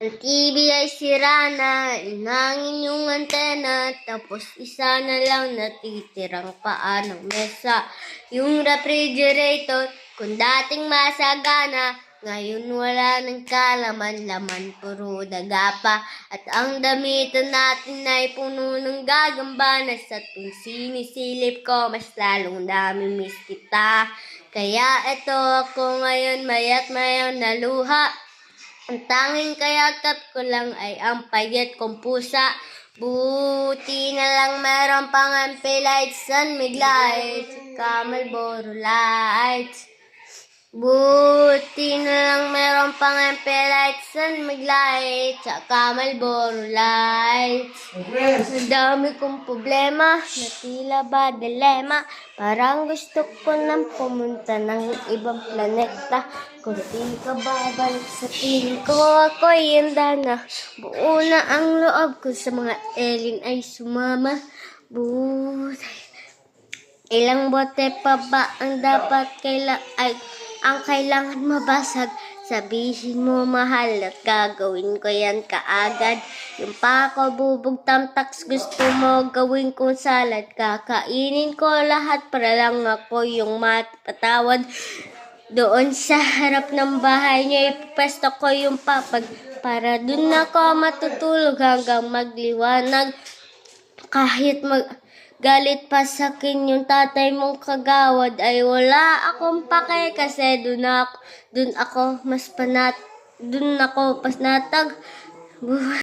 Ang TV ay sira na, inangin yung antena, tapos isa na lang natitirang paa ng mesa. Yung refrigerator, kung dating masagana, ngayon wala ng kalaman, laman puro daga pa. At ang damitan natin ay puno ng gagambana sa tuwing sinisilip ko, mas lalong dami miss kita. Kaya eto ako ngayon, mayat mayaw na luha. Ang tanging kayakap ko lang ay ang payat kong pusa. Buti na lang meron pang MP lights, sunmig lights, Marlboro lights. Buti na lang meron pang MP lights, sunmig lights, saka Marlboro lights. Ang dami kong problema, na tila ba dilema. Parang gusto ko nang pumunta ng ibang planeta. Kung di ka babalik sa piling ko, ako'y handa na. Buo na ang loob ko sa mga alien ay sumama. Buti. Ilang bote pa ba ang dapat kaila ay ang kailangan mabasag? Sabihin mo mahal at gagawin ko yan kaagad. Yung pa ako bubog tamtaks gusto mo gawin kong salad. Kakainin ko lahat para lang ako yung matpatawad. Doon sa harap ng bahay niya, ipapesto ko yung papag para doon ako matutulog hanggang magliwanag. Kahit mag galit pa sa akin yung tatay mong kagawad ay wala akong pake kasi doon ako, doon ako mas panat, doon ako pas natag.